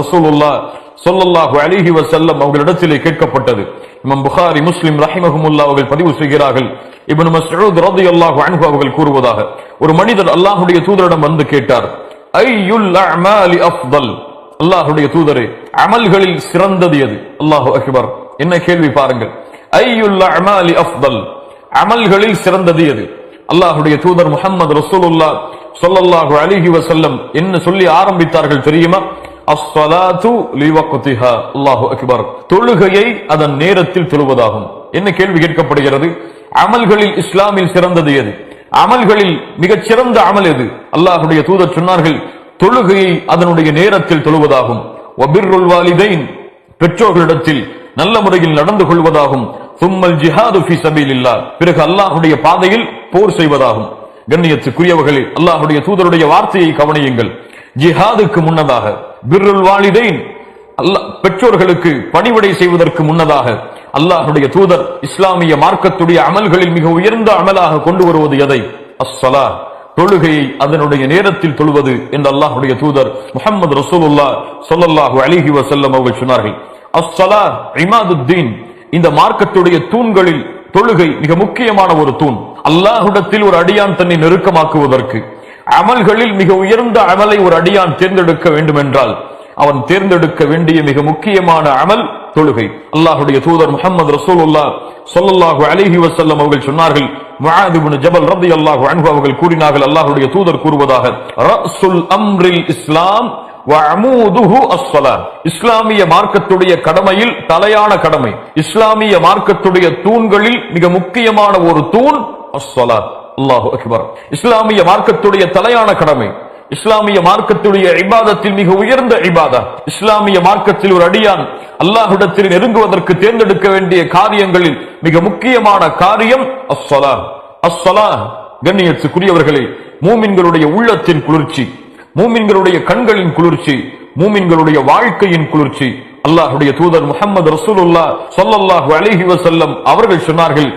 ரசூலுல்லா சொல்லல்லாஹு அலிஹி வசல்லம் அவர்களிடத்திலே கேட்கப்பட்டது. இமாம் புகாரி முஸ்லிம் ரஹிமஹமுல்லா அவர்கள் பதிவு செய்கிறார்கள். மஸ்ஊத் அன்ஹு அவர்கள் கூறுவதாக ஒரு மனிதர் தூதரிடம் வந்து கேட்டார் ஐயுல் அமாலி அஃதல்? தூதரே அமல்களில் சிறந்தது எது? அல்லாஹு அக்பர் என்ன கேள்வி பாருங்கள். ஐயுல் அமாலி அஃதல்? அமல்களில் சிறந்தது எது? அல்லாஹ்வுடைய தூதர் முஹம்மது ரசூலுல்லா ஸல்லல்லாஹு என்ன சொல்லி ஆரம்பித்தார்கள் தெரியுமா? அஸ்வலாத்து லிவக்திஹா. அல்லாஹு அக்பர். தொழுகையை அதன் நேரத்தில் தொழுவதாகும். என்ன கேள்வி கேட்கப்படுகிறது? அமல்களில் இஸ்லாமில் சிறந்தது எது? அமல்களில் மிகச் சிறந்த அமல் எது? அல்லாஹுடைய தூதர் சொன்னார்கள் தொழுகையை அதனுடைய நேரத்தில் தொழுவதாகும். ஒபிர்ருல் வாலிதைன் பெற்றோர்களிடத்தில் நல்ல முறையில் நடந்து கொள்வதாகும். சும்மல் ஜிஹாது ஃபி சபீலில்லா பிறகு அல்லாஹுடைய பாதையில் போர் செய்வதாகும். கண்ணியத்துக்குரியவர்களே அல்லாஹுடைய தூதருடைய வார்த்தையை கவனியுங்கள். ஜிஹாதுக்கு முன்னதாக பிர்ருல் வாலிதைன் அல்லாஹ் பெற்றோர்களுக்கு பணிவிடை செய்வதற்கு முன்னதாக அல்லாஹுடைய தூதர் இஸ்லாமிய மார்க்கத்துடைய அமல்களில் மிக உயர்ந்த அமலாக கொண்டு வருவது எதை? அஸ்ஸலா தொழுகையை அதனுடைய நேரத்தில் தொழுவது என்று அல்லாஹ்வுடைய தூதர் முஹம்மது ரசூலுல்லா சொல்லல்லாஹு அலிஹி வசல்லம் அவர்கள் சொன்னார்கள். அஸ்ஸலா இமாதுத்தீன் இந்த மார்க்கத்துடைய தூண்களில் தொழுகை மிக முக்கியமான ஒரு தூண். அல்லாஹுடத்தில் ஒரு அடியான் தன்னை நெருக்கமாக்குவதற்கு. அமல்களில் மிக உயர்ந்த அமலை ஒரு அடியான் தேர்ந்தெடுக்க வேண்டும் என்றால் அவன் தேர்ந்தெடுக்க வேண்டிய மிக முக்கியமான அமல் தொழுகை. அல்லாஹுடைய தூதர் முகமது ரசூலுல்லா சொல்லல்லாஹு அலிஹி வசல்லம் அவர்கள் சொன்னார்கள் முஆத் இப்னு ஜபல் ரலியல்லாஹு அவர்கள் கூறினார்கள் அல்லாஹுடைய தூதர் கூறுவதாக ரசுல் அம்ரில் இஸ்லாம் இஸ்லாமிய மார்க்கத்துடைய கடமையில் தலையான கடமை. இஸ்லாமிய மார்க்கத்துடைய தூண்களில் மிக முக்கியமான ஒரு தூண் அஸ்ஸலா. அல்லாஹு அக்பர். இஸ்லாமிய மார்க்கத்துடைய தலையான கடமை. இஸ்லாமிய மார்க்கத்துடைய இபாதத்தில் மிக உயர்ந்த இபாதா. இஸ்லாமிய மார்க்கத்தில் ஒரு அடியான் அல்லாஹ்விடத்தில் நெருங்குவதற்கு தேர்ந்தெடுக்க வேண்டிய காரியங்களில் மிக முக்கியமான காரியம் அஸ்ஸலா. அஸ்ஸலா கண்ணியத்துக்குரியவர்களே மூமின்களுடைய உள்ளத்தின் குளிர்ச்சி மூமின்களுடைய கண்களின் குளிர்ச்சி மூமின்களுடைய வாழ்க்கையின் குளிர்ச்சி அல்லாஹுடைய தூதர் முகமது ரசூலுல்லா சொல்லல்லாஹு அலிஹி வசல்லம் அவர்கள் சொன்னார்கள்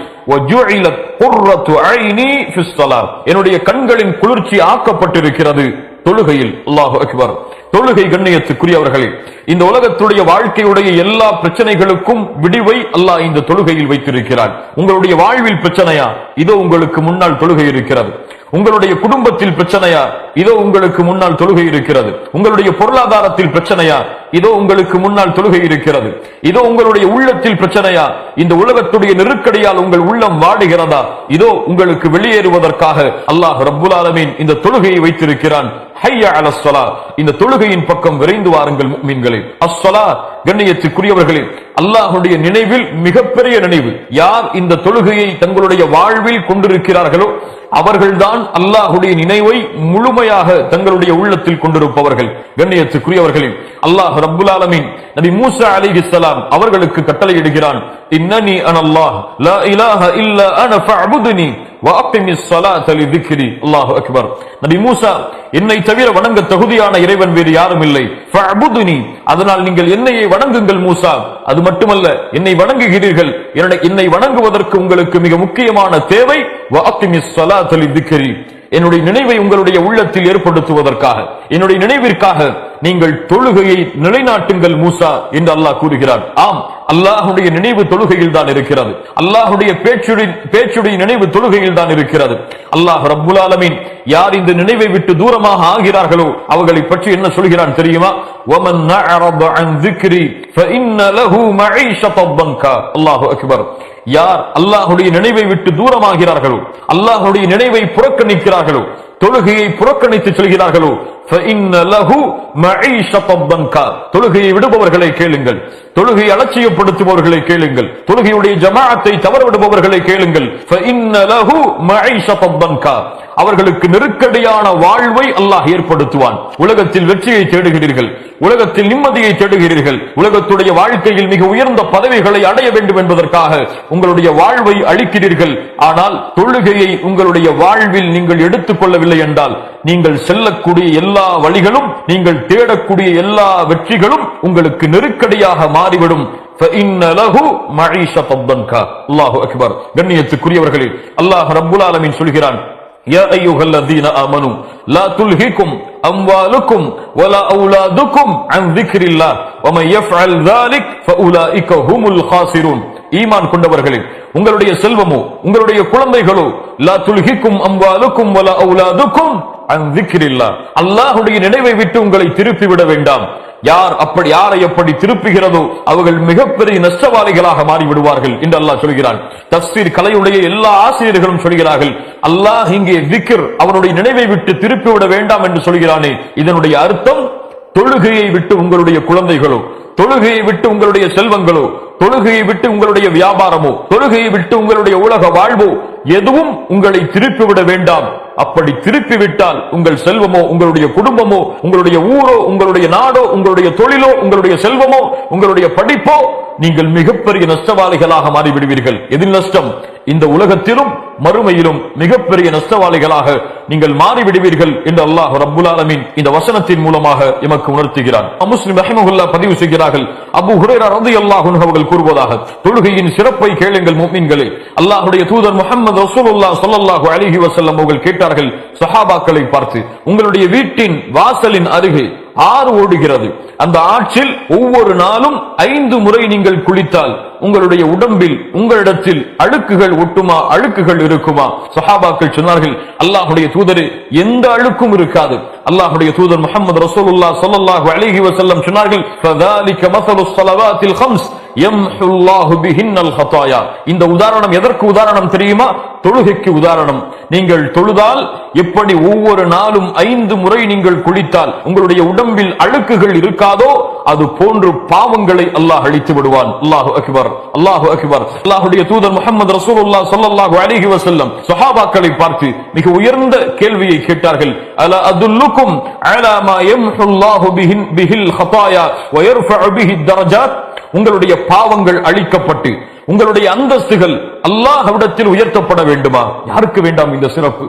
என்னுடைய கண்களின் குளிர்ச்சி ஆக்கப்பட்டிருக்கிறது தொழுகையில். அல்லாஹு அக்பர். தொழுகை கண்ணியத்துக்குரியவர்களே இந்த உலகத்துடைய வாழ்க்கையுடைய எல்லா பிரச்சனைகளுக்கும் விடிவை அல்லாஹ் இந்த தொழுகையில் வைத்திருக்கிறார் உங்களுடைய வாழ்வில் பிரச்சனையா? இதோ உங்களுக்கு முன்னால் தொழுகை இருக்கிறது. உங்களுடைய குடும்பத்தில் பிரச்சனையா? இதோ உங்களுக்கு முன்னால் தொழுகை இருக்கிறது. உங்களுடைய பொருளாதாரத்தில் பிரச்சனையா? இதோ உங்களுக்கு முன்னால் தொழுகை இருக்கிறது. இதோ உங்களுடைய உள்ளத்தில் பிரச்சனையா? இந்த உலகத்துடைய நெருக்கடியால் உங்கள் உள்ளம் வாடுகிறதா? இதோ உங்களுக்கு வெளியேறுவதற்காக அல்லாஹ் ரபுல் ஆலமீன் இந்த தொழுகையை வைத்திருக்கிறான். ஹையா அலஸ்ஸலா இந்த தொழுகையின் பக்கம் விரைந்து வாருங்கள் மீன்களே அஸ்வலா கண்ணியத்துக்குரியவர்களே அல்லாஹுடைய நினைவில் மிகப்பெரிய நினைவு. யார் இந்த தொழுகையை தங்களுடைய வாழ்வில் கொண்டிருக்கிறார்களோ அவர்கள்தான் அல்லாஹுடைய நினைவை முழுமையாக தங்களுடைய உள்ளத்தில் கொண்டிருப்பவர்கள். கண்ணியத்துக்குரியவர்களே அல்லாஹ் ரபுல் ஆலமீன் நபி மூசா அலைஹிஸ்ஸலாம் அவர்களுக்கு கட்டளையிடுகிறான். இன்னனி அனல்லாஹ் லா இலாஹ இல்லா அன ஃபஅபுதுனி அல்லாஹு அக்பர் நபி மூசா என்னை தவிர வணங்க தகுதியான இறைவன் வேறு யாரும் இல்லை. அதனால் நீங்கள் என்னையே வணங்குங்கள் மூசா. அது மட்டுமல்ல என்னை வணங்குகிறீர்கள். என்னை- என்னை வணங்குவதற்கு உங்களுக்கு மிக முக்கியமான தேவை வஅக்கிமிஸ் என்னுடைய நினைவை உங்களுடைய உள்ளத்தில் ஏற்படுத்துவதற்காக என்னுடைய நினைவிற்காக நீங்கள் தொழுகையை நிலைநாட்டுங்கள் மூசா என்று அல்லாஹ் கூறுகிறார் ஆம் அல்லாஹுடைய நினைவு தொழுகையில் தான் இருக்கிறது அல்லாஹுடைய பேச்சுடைய பேச்சுடைய நினைவு தொழுகையில் தான் இருக்கிறது அல்லாஹ் ரப்புல் ஆலமீன் யார் இந்த நினைவை விட்டு தூரமாக ஆகிறார்களோ அவர்களை பற்றி என்ன சொல்கிறான் தெரியுமா وَمَنْ أَعْرَضَ عَنْ ذِكْرِي فَإِنَّ لَهُ مَعِيشَةً ضَنْكًا அல்லாஹு அக்பர் யார் அல்லாஹுடைய நினைவை விட்டு தூரமாகிறார்களோ அல்லாஹுடைய நினைவை புறக்கணிக்கிறார்களோ தொழுகையை புறக்கணித்து செல்கிறார்களோ தொழுகையை விடுபவர்களை கேளுங்கள். தொழுகை அலட்சியப்படுத்துபவர்களை கேளுங்கள். தொழுகையுடைய ஜமாத்தை தவறவிடுபவர்களை கேளுங்கள். அவர்களுக்கு நெருக்கடியான வாழ்வை அல்லாஹ் ஏற்படுத்துவான். உலகத்தில் வெற்றியை தேடுகிறீர்கள். உலகத்தில் நிம்மதியை தேடுகிறீர்கள். உலகத்துடைய வாழ்க்கையில் மிக உயர்ந்த பதவிகளை அடைய வேண்டும் என்பதற்காக உங்களுடைய வாழ்வை அழிக்கிறீர்கள் ஆனால் தொழுகையை உங்களுடைய வாழ்வில் நீங்கள் எடுத்துக் கொள்ளவில்லை என்றால் நீங்கள் செல்லக்கூடிய எல்லா வழிகளும் நீங்கள் தேடக்கூடிய எல்லா வெற்றிகளும் உங்களுக்கு நெருக்கடியாக மா மாறிவிடும் فإن له معيشة ضنكا الله أكبر கண்ணியத்துக்குரியவர்களே அல்லாஹ் ரப்புல் ஆலமீன் சொல்கிறான் يا أيها الذين آمنوا لا تلهكم அம்வாலுக்கும் வலா அவுலாதுக்கும் அன் திக்ரில்லாஹ் வமன் யஃப்அல் ذلك فاولئك هم الخاسرون ஈமான் கொண்டவர்களே உங்களுடைய செல்வமோ உங்களுடைய குழந்தைகளோ லா துல்ஹிக்கும் அம்வாலுக்கும் வலா அவுலாதுக்கும் அன் திக்ரில்லாஹ் அல்லாஹ்வுடைய நினைவை விட்டு உங்களை திருப்பி விட வேண்டாம் யார் அப்படி யாரை எப்படி திருப்புகிறதோ அவர்கள் மிகப்பெரிய நஷ்டவாளிகளாக மாறிவிடுவார்கள் என்று அல்லாஹ் சொல்கிறான். தப்சீர் கலையுடைய எல்லா ஆசிரியர்களும் சொல்கிறார்கள் அல்லாஹ் இங்கே திக்ர் அவனுடைய நினைவை விட்டு திருப்பி விட வேண்டாம் என்று சொல்கிறானே. இதனுடைய அர்த்தம் தொழுகையை விட்டு உங்களுடைய குழந்தைகளோ தொழுகையை விட்டு உங்களுடைய செல்வங்களோ தொழுகையை விட்டு உங்களுடைய வியாபாரமோ தொழுகையை விட்டு உங்களுடைய உலக வாழ்வோ எதுவும் உங்களை திருப்பி விட வேண்டாம். அப்படி திருப்பி விட்டால் உங்கள் செல்வமோ உங்களுடைய குடும்பமோ உங்களுடைய ஊரோ உங்களுடைய நாடோ உங்களுடைய தொழிலோ உங்களுடைய செல்வமோ உங்களுடைய படிப்போ நீங்கள் மிகப்பெரிய நஷ்டவாளிகளாக மாறிவிடுவீர்கள். எதில் நஷ்டம்? இந்த உலகத்திலும் மறுமையிலும் மிகப்பெரிய நஷ்டவாளிகளாக நீங்கள் மாறிவிடுவீர்கள் என்று அல்லாஹ் ரபுல் ஆலமின் இந்த வசனத்தின் மூலமாக எமக்கு உணர்த்துகிறான். முஸ்லிம் ரஹிமஹுல்லா பதிவு செய்கிறார்கள். அபு ஹுரேரா ரலியல்லாஹு அல்லாஹ் அவர்கள் கூறுவதாக தொழுகையின் சிறப்பை கேளுங்கள் முஃமின்களே அல்லாஹ்வுடைய தூதர் முகமது ரசூலுல்லா ஸல்லல்லாஹு அலிஹி வசல்லம் அவர்கள் கேட்டார்கள் சஹாபாக்களை பார்த்து உங்களுடைய வீட்டின் வாசலின் அருகே ஆறு ஓடுகிறது. அந்த ஆற்றில் ஒவ்வொரு நாளும் ஐந்து முறை நீங்கள் குளித்தால் உங்களுடைய உடம்பில் உங்களிடத்தில் அழுக்குகள் ஒட்டுமா அழுக்குகள் இருக்குமா? சஹாபாக்கள் சொன்னார்கள் அல்லாஹுடைய தூதரு எந்த அழுக்கும் இருக்காது. அல்லாஹுடைய தூதர் முகமது ரசூலுல்லா ஸல்லல்லாஹு அலிஹி வசல்லம் சொன்னார்கள் இந்த உதாரணம் எதற்கு உதாரணம் தெரியுமா? தொழுகைக்கு உதாரணம். நீங்கள் தொழுதால் எப்படி ஒவ்வொரு நாளும் ஐந்து முறை நீங்கள் குளித்தால் உங்களுடைய உடம்பில் அழுக்குகள் இருக்காதோ அது போன்று பாவங்களை அல்லாஹ் அழித்து விடுவான். அல்லாஹு அக்பர் அல்லாஹு அக்பர். அல்லாஹுடைய தூதர் முகமது ரசூலுல்லா ஸல்லல்லாஹு அலிஹி வசல்லம் சஹாபாக்களை பார்த்து மிக உயர்ந்த கேள்வியை கேட்டார்கள். அல அதுல்லுக்கும் அலா மா யம்ஹுல்லாஹு பிஹின் பிஹில் ஹதாயா வ பிஹி தரஜாத்? உங்களுடைய பாவங்கள் அழிக்கப்பட்டு உங்களுடைய அந்தஸ்துகள் அல்லாஹ்விடத்தில் உயர்த்தப்பட வேண்டுமா? யாருக்கு வேண்டாம் இந்த சிறப்பு?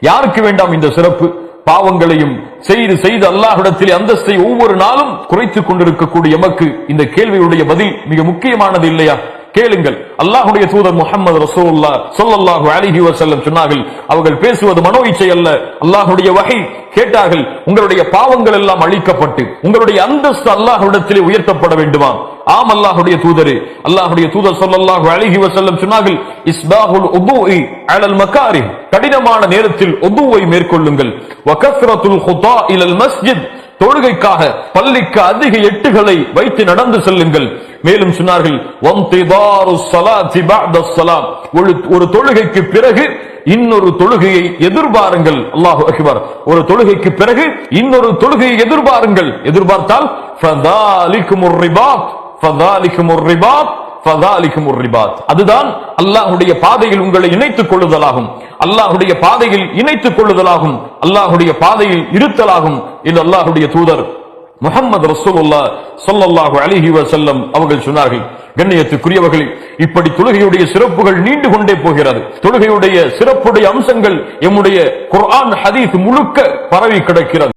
யாருக்கு வேண்டாம் இந்த சிறப்பு? பாவங்களையும் செய்து செய்து அல்லாஹிடத்தில் அந்தஸ்தை ஒவ்வொரு நாளும் குறைத்துக் கொண்டிருக்கக்கூடிய எமக்கு இந்த கேள்வியுடைய பதில் மிக முக்கியமானது இல்லையா? கேளுங்கள். அல்லாஹுடைய தூதர் முகமது ரசூல்லா சொல்லல்லாஹு அலிஹி வசல்லம் சொன்னார்கள் அவர்கள் பேசுவது மனோ இச்சை அல்ல. அல்லாஹுடைய வகை கேட்டார்கள் உங்களுடைய பாவங்கள் எல்லாம் அழிக்கப்பட்டு உங்களுடைய அந்தஸ்து அல்லாஹுடத்திலே உயர்த்தப்பட வேண்டுமா ஆம் அல்லாஹுடைய தூதரே அல்லாஹுடைய தூதர் சொல்லல்லாஹு அலைஹி வசல்லம் சொன்னார்கள் இஸ்பாஹுல் உதுஇ அலல் மக்காரி கடினமான நேரத்தில் உதுவை மேற்கொள்ளுங்கள். வகஸ்ரத்துல் ஹுதா இலல் மஸ்ஜித். தொழுகைக்காக பள்ளிக்கு அதிக எட்டுகளை வைத்து நடந்து செல்லுங்கள். மேலும் சொன்னார்கள் ஒரு ஒரு தொழுகைக்கு பிறகு இன்னொரு தொழுகையை எதிர்பாருங்கள். அல்லாஹு அகிபார். ஒரு தொழுகைக்கு பிறகு இன்னொரு தொழுகையை எதிர்பாருங்கள். எதிர்பார்த்தால் அதுதான் அல்லாஹுடைய பாதையில் உங்களை இணைத்துக் கொள்ளுதலாகும். அல்லாஹுடைய பாதையில் இணைத்துக் கொள்ளுதலாகும். அல்லாஹுடைய பாதையில் இருத்தலாகும். இது அல்லாஹுடைய தூதர் முகமது ரசூலுல்லா சொல்லல்லாஹு அலிஹி வசல்லம் அவர்கள் சொன்னார்கள். கண்ணியத்துக்குரியவர்கள் இப்படி தொழுகையுடைய சிறப்புகள் நீண்டு கொண்டே போகிறது. தொழுகையுடைய சிறப்புடைய அம்சங்கள் எம்முடைய குர்ஆன் ஹதீஸ் முழுக்க பரவி கிடக்கிறது.